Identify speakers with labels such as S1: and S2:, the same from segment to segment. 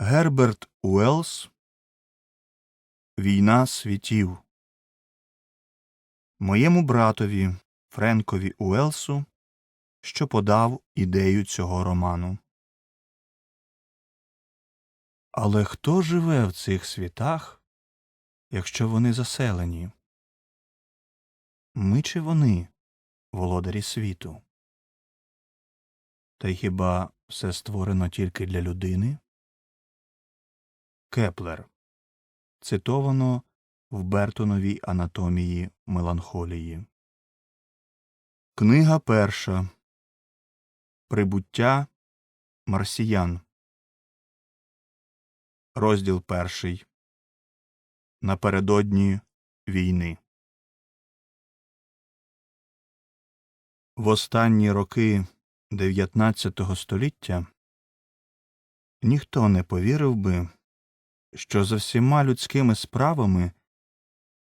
S1: Герберт Уеллс Війна світів Моєму братові Френкові Уелсу, що подав ідею цього роману. Але хто живе в цих світах, якщо вони заселені? Ми чи вони, володарі світу? Та й хіба все створено тільки для людини? Кеплер. Цитовано в Бертоновій анатомії меланхолії. Книга перша. Прибуття марсіян. Розділ перший. Напередодні війни. В останні роки XIX століття ніхто не повірив би, що за всіма людськими справами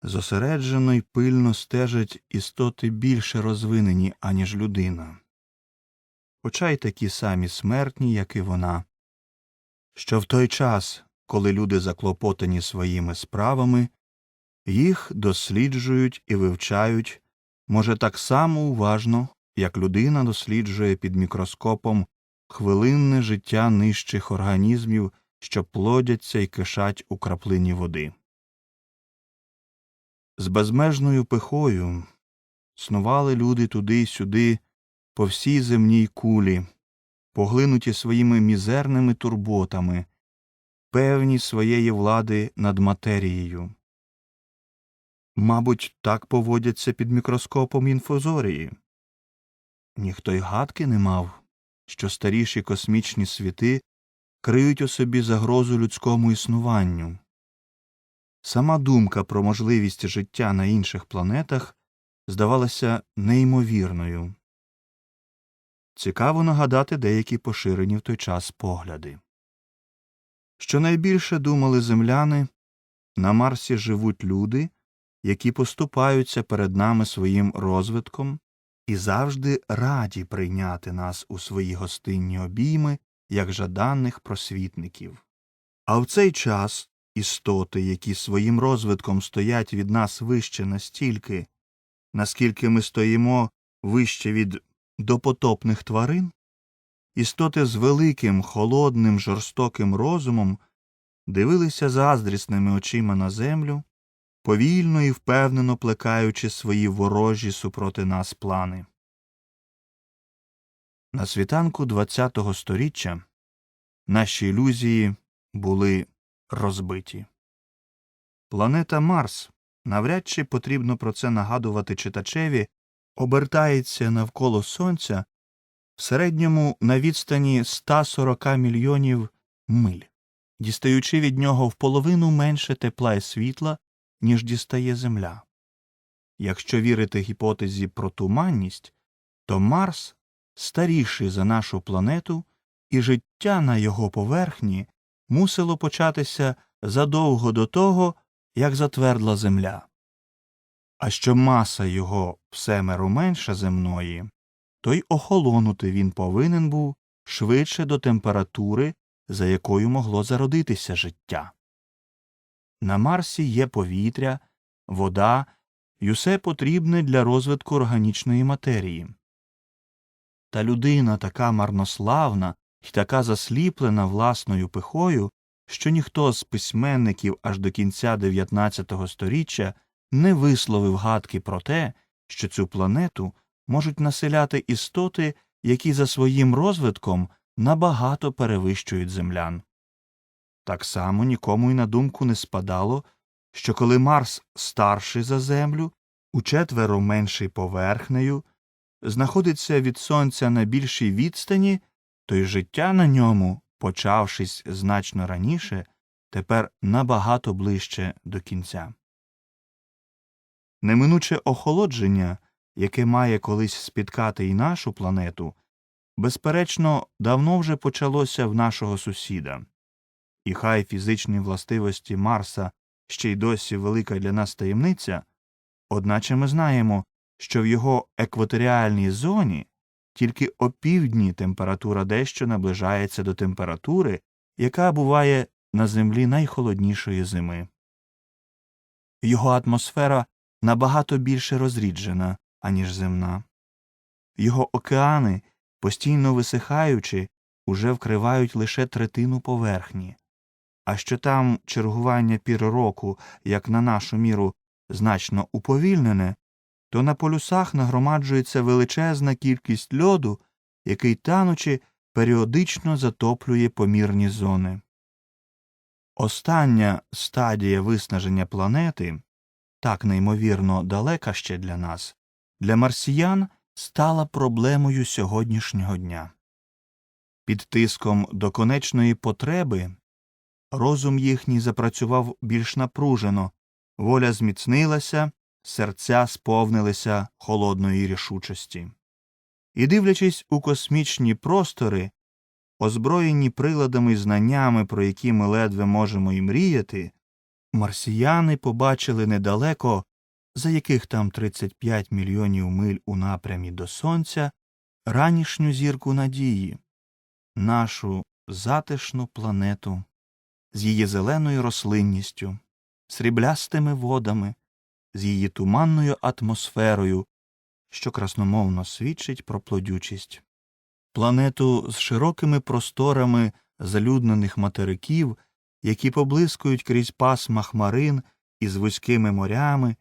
S1: зосереджено й пильно стежать істоти більше розвинені, аніж людина, хоча й такі самі смертні, як і вона, що в той час, коли люди заклопотані своїми справами, їх досліджують і вивчають, може, так само уважно, як людина досліджує під мікроскопом хвилинне життя нижчих організмів, що плодяться і кишать у краплині води. З безмежною пихою снували люди туди й сюди по всій земній кулі, поглинуті своїми мізерними турботами, певні своєї влади над матерією. Мабуть, так поводяться під мікроскопом інфузорії. Ніхто й гадки не мав, що старіші космічні світи криють у собі загрозу людському існуванню. Сама думка про можливість життя на інших планетах здавалася неймовірною. Цікаво нагадати деякі поширені в той час погляди. Щонайбільше думали земляни на Марсі живуть люди, які поступаються перед нами своїм розвитком і завжди раді прийняти нас у свої гостинні обійми як жаданих просвітників. А в цей час істоти, які своїм розвитком стоять від нас вище настільки, наскільки ми стоїмо вище від допотопних тварин, істоти з великим, холодним, жорстоким розумом дивилися заздрісними очима на землю, повільно і впевнено плекаючи свої ворожі супроти нас плани. На світанку ХХ століття наші ілюзії були розбиті. Планета Марс навряд чи потрібно про це нагадувати читачеві, обертається навколо Сонця в середньому на відстані 140 мільйонів миль, дістаючи від нього в половину менше тепла і світла, ніж дістає Земля. Якщо вірити гіпотезі про туманність, то Марс старіший за нашу планету, і життя на його поверхні мусило початися задовго до того, як затвердла Земля. А що маса його всемеру менша земної, то й охолонути він повинен був швидше до температури, за якою могло зародитися життя. На Марсі є повітря, вода й усе потрібне для розвитку органічної матерії. Та людина така марнославна і така засліплена власною пихою, що ніхто з письменників аж до кінця XIX століття не висловив гадки про те, що цю планету можуть населяти істоти, які за своїм розвитком набагато перевищують землян. Так само нікому й на думку не спадало, що коли Марс старший за Землю, учетверо менший поверхнею, знаходиться від Сонця на більшій відстані, то й життя на ньому, почавшись значно раніше, тепер набагато ближче до кінця. Неминуче охолодження, яке має колись спіткати й нашу планету, безперечно, давно вже почалося в нашого сусіда. І хай фізичні властивості Марса ще й досі велика для нас таємниця, одначе ми знаємо, що в його екваторіальній зоні тільки опівдні температура дещо наближається до температури, яка буває на землі найхолоднішої зими. Його атмосфера набагато більше розріджена, аніж земна. Його океани, постійно висихаючи, уже вкривають лише третину поверхні. А що там чергування пір року, як на нашу міру, значно уповільнене, то на полюсах нагромаджується величезна кількість льоду, який танучи періодично затоплює помірні зони. Остання стадія виснаження планети, так неймовірно далека ще для нас, для марсіян стала проблемою сьогоднішнього дня. Під тиском до конечної потреби розум їхній запрацював більш напружено, воля зміцнилася, серця сповнилися холодної рішучості. І, дивлячись у космічні простори, озброєні приладами і знаннями, про які ми ледве можемо і мріяти, марсіяни побачили недалеко, за яких там 35 мільйонів миль у напрямі до Сонця, ранішню зірку надії, нашу затишну планету з її зеленою рослинністю, сріблястими водами, з її туманною атмосферою, що красномовно свідчить про плодючість, планету з широкими просторами залюднених материків, які поблискують крізь пасма хмарин і з вузькими морями,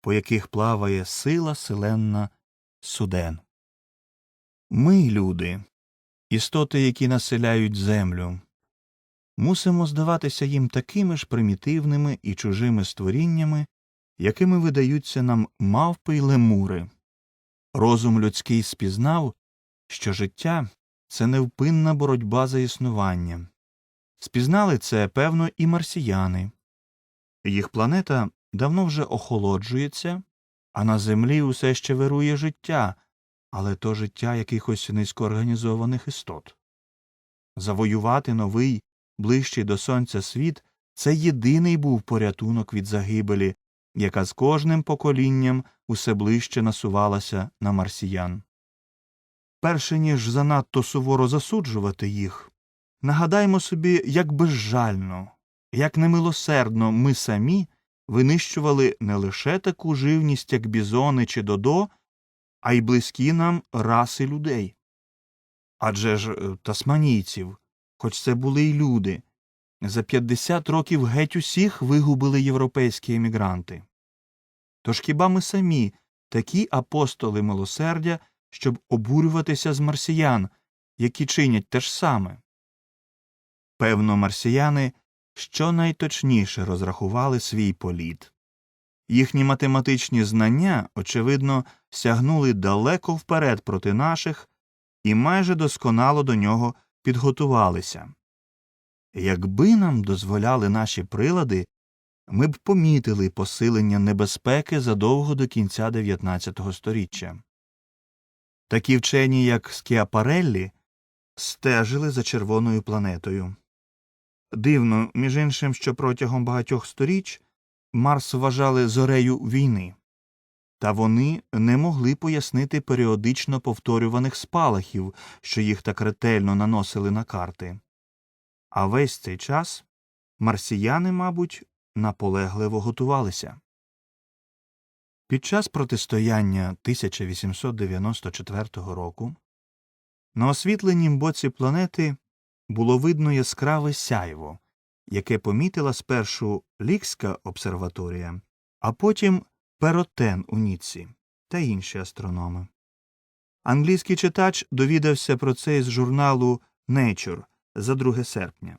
S1: по яких плаває сила селенна суден. Ми, люди, істоти, які населяють землю, мусимо здаватися їм такими ж примітивними і чужими створіннями, якими видаються нам мавпи й лемури. Розум людський спізнав, що життя це невпинна боротьба за існування. Спізнали це, певно, і марсіяни. Їх планета давно вже охолоджується, а на землі усе ще вирує життя, але то життя якихось низькоорганізованих істот. Завоювати новий, ближчий до сонця світ це єдиний був порятунок від загибелі, яка з кожним поколінням усе ближче насувалася на марсіян. Перше ніж занадто суворо засуджувати їх, нагадаймо собі, як безжально, як немилосердно ми самі винищували не лише таку живність, як бізони чи додо, а й близькі нам раси людей. Адже ж е, тасманійців, хоч це були й люди, за 50 років геть усіх вигубили європейські емігранти. Тож хіба ми самі такі апостоли милосердя, щоб обурюватися з марсіян, які чинять те ж саме? Певно, марсіяни щонайточніше розрахували свій політ. Їхні математичні знання, очевидно, сягнули далеко вперед проти наших і майже досконало до нього підготувалися. Якби нам дозволяли наші прилади, ми б помітили посилення небезпеки задовго до кінця 19 століття. Такі вчені, як Скіапареллі, стежили за червоною планетою. Дивно, між іншим, що протягом багатьох сторіч Марс вважали зорею війни, та вони не могли пояснити періодично повторюваних спалахів, що їх так ретельно наносили на карти. А весь цей час марсіяни, мабуть, наполегливо готувалися. Під час протистояння 1894 року на освітленім боці планети було видно яскраве сяйво, яке помітила спершу Лікська обсерваторія, а потім Перотен у Ніцці та інші астрономи. Англійський читач довідався про це із журналу Nature за 2 серпня.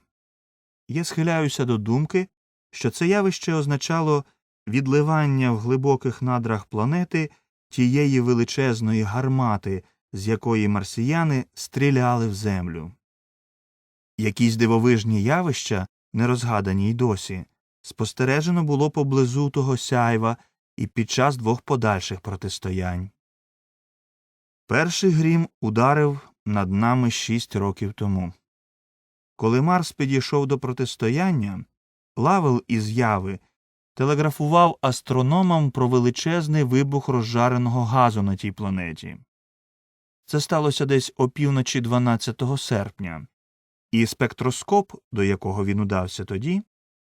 S1: Я схиляюся до думки, що це явище означало відливання в глибоких надрах планети тієї величезної гармати, з якої марсіяни стріляли в землю. Якісь дивовижні явища, не розгадані й досі, спостережено було поблизу того сяйва і під час двох подальших протистоянь. Перший грім ударив над нами шість років тому. Коли Марс підійшов до протистояння, Лавел із яви телеграфував астрономам про величезний вибух розжареного газу на тій планеті. Це сталося десь опівночі 12 серпня, і спектроскоп, до якого він удався тоді,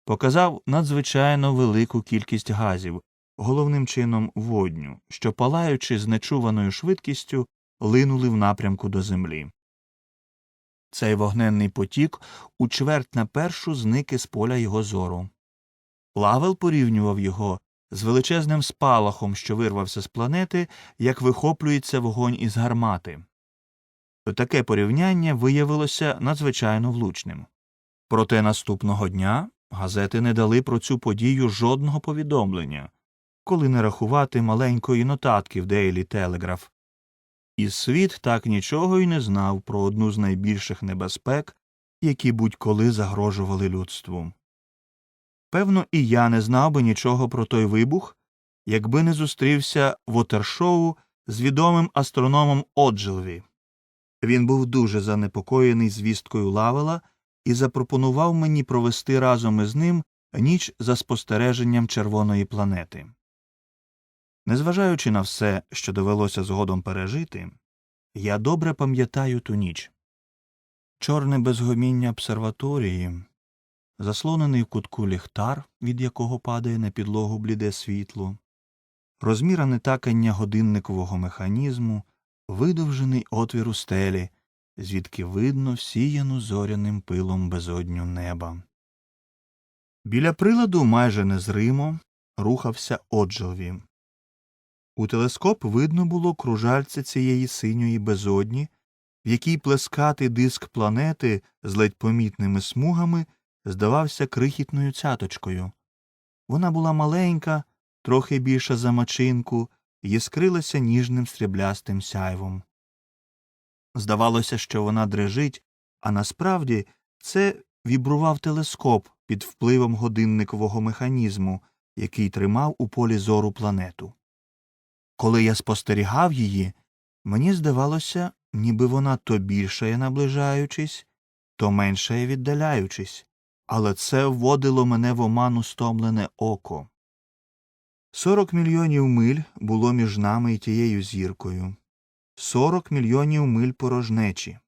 S1: показав надзвичайно велику кількість газів, головним чином водню, що, палаючи з нечуваною швидкістю, линули в напрямку до землі. Цей вогненний потік у чверть на першу зник із поля його зору. Лавел порівнював його з величезним спалахом, що вирвався з планети, як вихоплюється вогонь із гармати. Таке порівняння виявилося надзвичайно влучним. Проте наступного дня газети не дали про цю подію жодного повідомлення, коли не рахувати маленької нотатки в Daily Telegraph. І світ так нічого й не знав про одну з найбільших небезпек, які будь-коли загрожували людству. Певно, і я не знав би нічого про той вибух, якби не зустрівся в Отершоу з відомим астрономом Оджилві. Він був дуже занепокоєний звісткою Лавела і запропонував мені провести разом із ним ніч за спостереженням червоної планети. Незважаючи на все, що довелося згодом пережити, я добре пам'ятаю ту ніч. Чорне безгоміння обсерваторії, заслонений в кутку ліхтар, від якого падає на підлогу бліде світло, розміране такання годинникового механізму, видовжений отвір у стелі, звідки видно всіяну зоряним пилом безодню неба. Біля приладу майже незримо рухався Оджелві. У телескоп видно було кружальце цієї синьої безодні, в якій плескатий диск планети з ледь помітними смугами здавався крихітною цяточкою. Вона була маленька, трохи більша за мачинку, і яскрилася ніжним сріблястим сяйвом. Здавалося, що вона дрижить, а насправді це вібрував телескоп під впливом годинникового механізму, який тримав у полі зору планету. Коли я спостерігав її, мені здавалося, ніби вона то більшає наближаючись, то меншає віддаляючись, але це вводило мене в оману стомлене око. Сорок мільйонів миль було між нами і тією зіркою, сорок мільйонів миль порожнечі.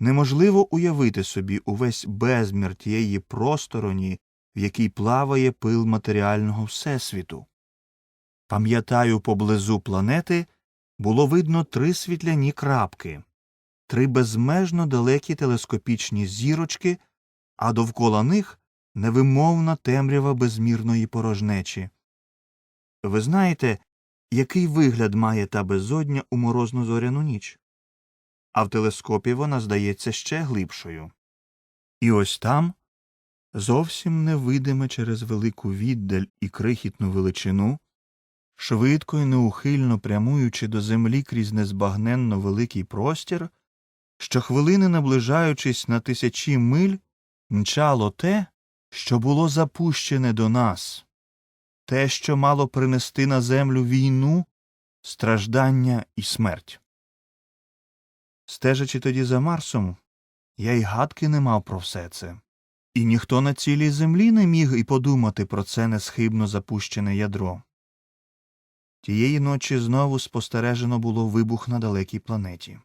S1: Неможливо уявити собі увесь безмір тієї простороні, в якій плаває пил матеріального всесвіту. Пам'ятаю, поблизу планети було видно три світляні крапки, три безмежно далекі телескопічні зірочки, а довкола них невимовна темрява безмірної порожнечі. Ви знаєте, який вигляд має та безодня у морозну зоряну ніч? А в телескопі вона здається ще глибшою. І ось там, зовсім невидиме через велику віддаль і крихітну величину, швидко і неухильно прямуючи до землі крізь незбагненно великий простір, щохвилини наближаючись на тисячі миль, мчало те, що було запущене до нас, те, що мало принести на землю війну, страждання і смерть. Стежачи тоді за Марсом, я й гадки не мав про все це. І ніхто на цілій землі не міг і подумати про це несхибно запущене ядро. Тієї ночі знову спостережено було вибух на далекій планеті.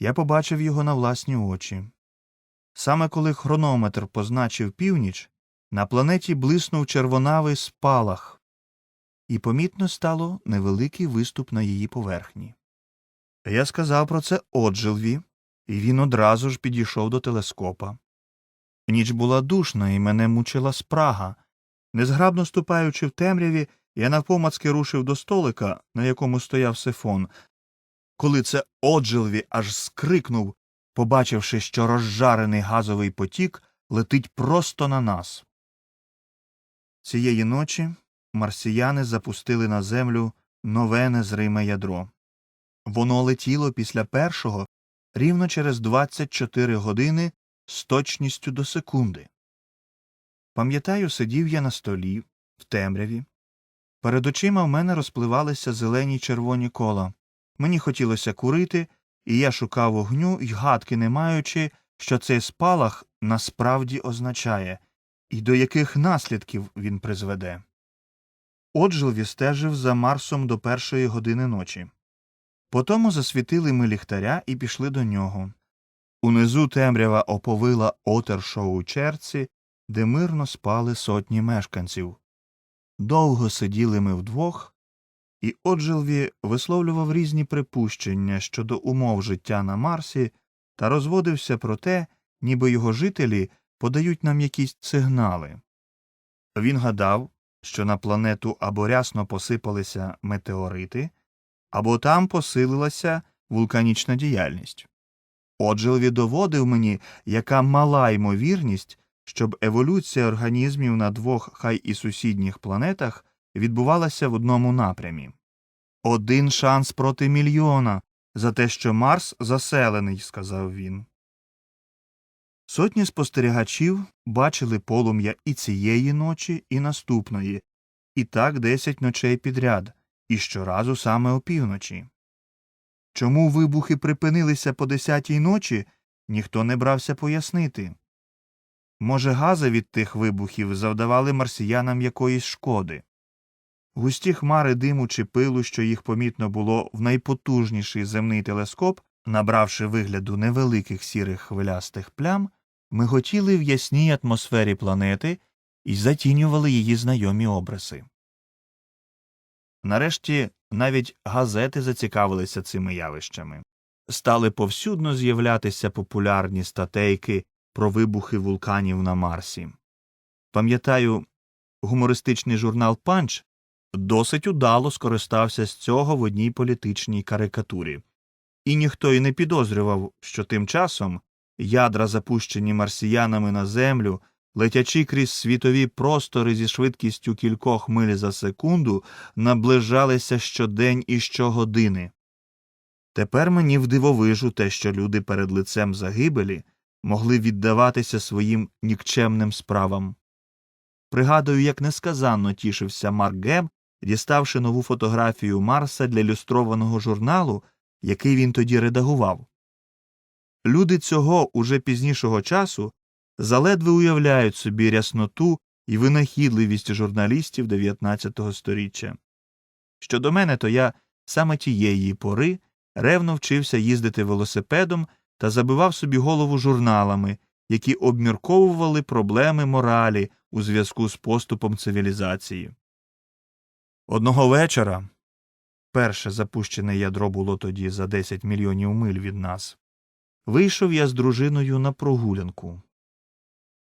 S1: Я побачив його на власні очі. Саме коли хронометр позначив північ, на планеті блиснув червонавий спалах, і помітно стало невеликий виступ на її поверхні. Я сказав про це Оджилві, і він одразу ж підійшов до телескопа. Ніч була душна, і мене мучила спрага. Незграбно ступаючи в темряві, я навпомацки рушив до столика, на якому стояв сифон. Коли це Оджилві аж скрикнув, побачивши, що розжарений газовий потік летить просто на нас. Цієї ночі марсіяни запустили на землю нове незриме ядро. Воно летіло після першого рівно через 24 години з точністю до секунди. Пам'ятаю, сидів я на столі, в темряві. Перед очима в мене розпливалися зелені червоні кола. Мені хотілося курити, і я шукав вогню й гадки не маючи, що цей спалах насправді означає, і до яких наслідків він призведе. Оджилві стежив за Марсом до першої години ночі. Потому засвітили ми ліхтаря і пішли до нього. Унизу темрява оповила отершоу черці, де мирно спали сотні мешканців. Довго сиділи ми вдвох, і Оджилві висловлював різні припущення щодо умов життя на Марсі та розводився про те, ніби його жителі подають нам якісь сигнали. Він гадав, що на планету або рясно посипалися метеорити, або там посилилася вулканічна діяльність. Оджилві доводив мені, яка мала ймовірність, щоб еволюція організмів на двох хай і сусідніх планетах відбувалася в одному напрямі. Один шанс проти мільйона за те, що Марс заселений, сказав він. Сотні спостерігачів бачили полум'я і цієї ночі, і наступної, і так десять ночей підряд, і щоразу саме опівночі. Чому вибухи припинилися по десятій ночі, ніхто не брався пояснити. Може, гази від тих вибухів завдавали марсіянам якоїсь шкоди. Густі хмари диму чи пилу, що їх помітно було в найпотужніший земний телескоп, набравши вигляду невеликих сірих хвилястих плям, миготіли в ясній атмосфері планети і затінювали її знайомі обриси. Нарешті навіть газети зацікавилися цими явищами. Стали повсюдно з'являтися популярні статейки про вибухи вулканів на Марсі. Пам'ятаю, гумористичний журнал Панч досить удало скористався з цього в одній політичній карикатурі, і ніхто й не підозрював, що тим часом ядра, запущені марсіянами на землю, летячи крізь світові простори зі швидкістю кількох миль за секунду, наближалися щодень і щогодини. Тепер мені вдивовижу те, що люди перед лицем загибелі могли віддаватися своїм нікчемним справам. Пригадую, як несказанно тішився Марк Геб, діставши нову фотографію Марса для ілюстрованого журналу, який він тоді редагував. Люди цього уже пізнішого часу заледве уявляють собі рясноту і винахідливість журналістів 19 століття. Щодо мене, то я саме тієї пори ревно вчився їздити велосипедом та забивав собі голову журналами, які обмірковували проблеми моралі у зв'язку з поступом цивілізації. Одного вечора перше запущене ядро було тоді за 10 мільйонів миль від нас. Вийшов я з дружиною на прогулянку.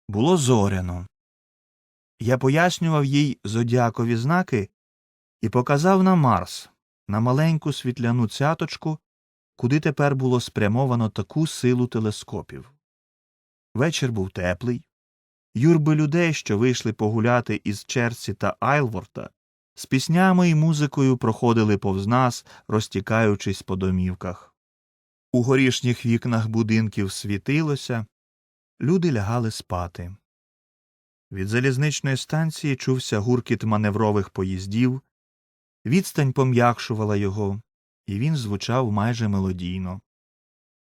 S1: Було зоряно. Я пояснював їй зодіакові знаки і показав на Марс, на маленьку світляну цяточку, куди тепер було спрямовано таку силу телескопів. Вечір був теплий. Юрби людей, що вийшли погуляти із Черсі та Айлворта, з піснями і музикою проходили повз нас, розтікаючись по домівках. У горішніх вікнах будинків світилося, люди лягали спати. Від залізничної станції чувся гуркіт маневрових поїздів, відстань пом'якшувала його, і він звучав майже мелодійно.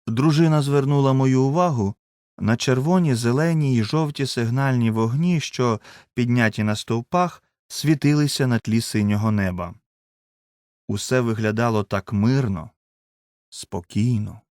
S1: Дружина звернула мою увагу на червоні, зелені й жовті сигнальні вогні, що, підняті на стовпах, світилися на тлі синього неба. Усе виглядало так мирно, спокійно.